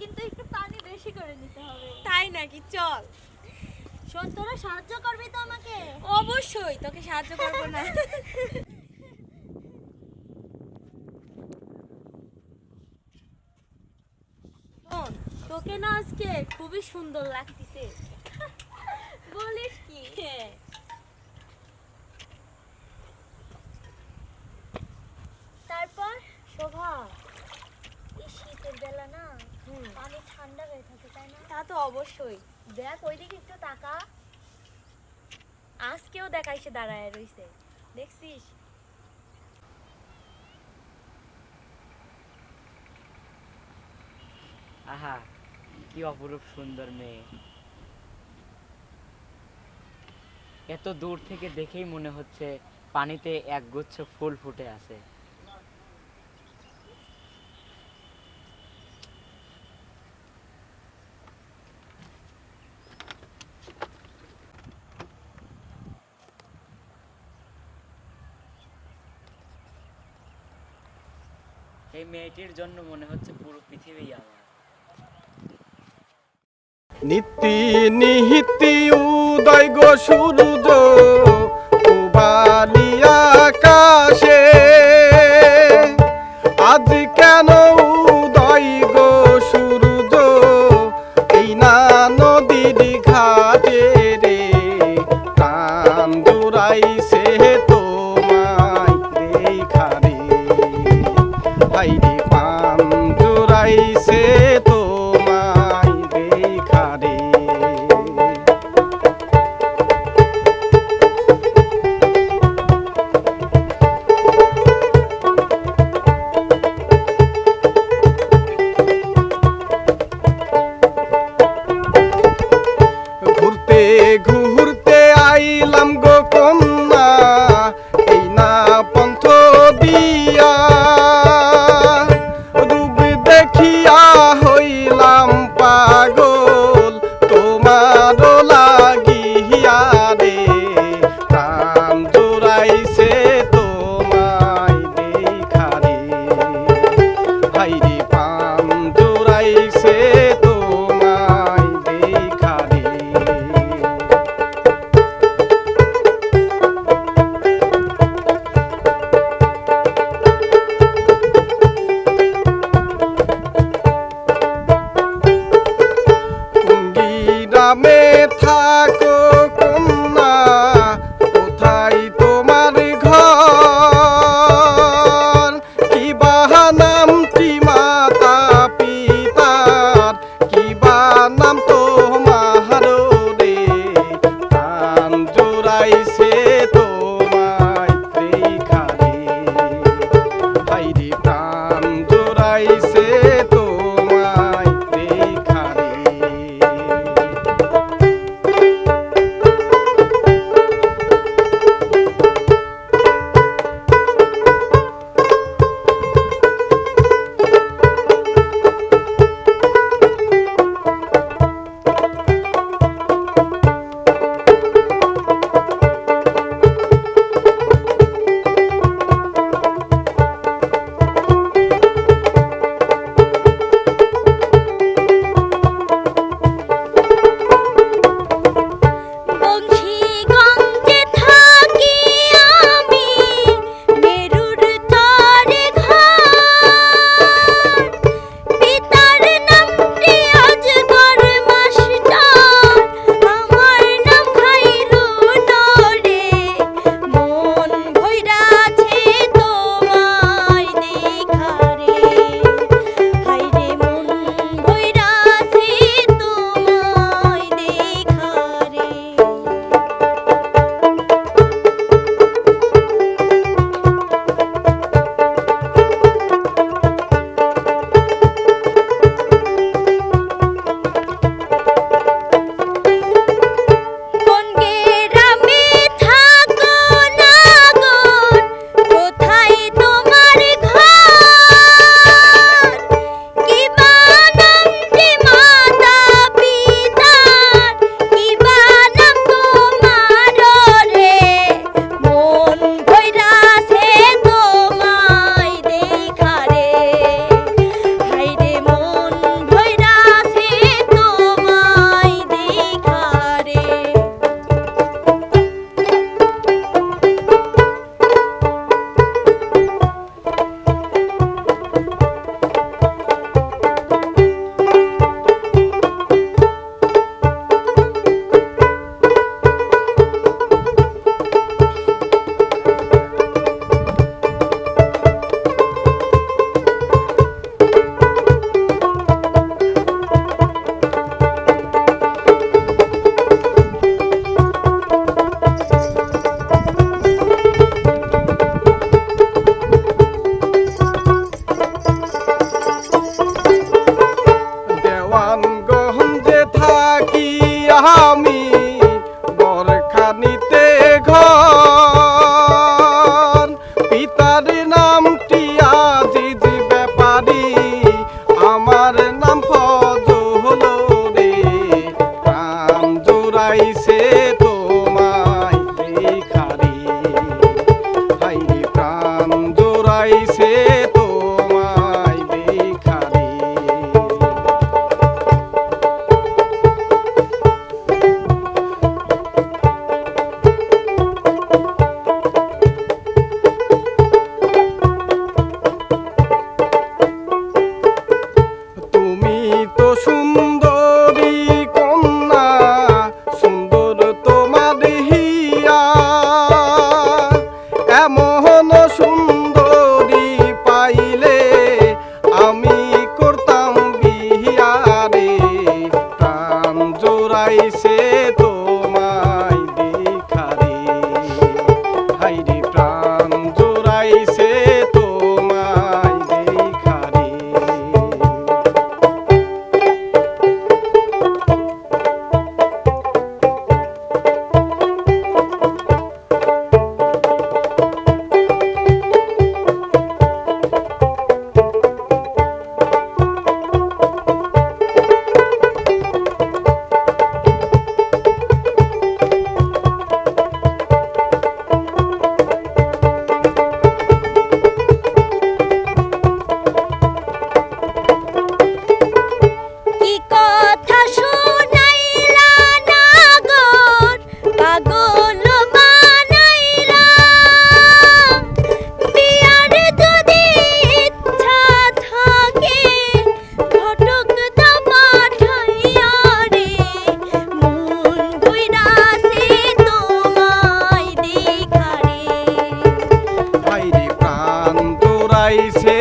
কিন্তু একটু পানি বেশি করে নিতে হবে। তাই নাকি? চল। শোন তোরা সাহায্য করবি তো আমাকে? অবশ্যই তোকে সাহায্য করব না। তোকে না আজকে খুবই সুন্দর লাগতেছে। বলিস কি? হ্যাঁ। হয়ে থাকে, তাই না? তা তো অবশ্যই। দেখ, ওইদিকে একটু তাকা। আজকেও দেখা এসে দাঁড়ায় দেখছিস? আহা, কি অপরূপ সুন্দর মেয়ে। এত দূর থেকে দেখেই মনে হচ্ছে পানিতে একগুচ্ছ ফুল ফুটে আছে। এই মেয়েটির জন্য মনে হচ্ছে পুরো পৃথিবী আমার। নীতি নিহিতি উদয় গো সূর্য উবালি আকাশে। আজ কেন যাইছে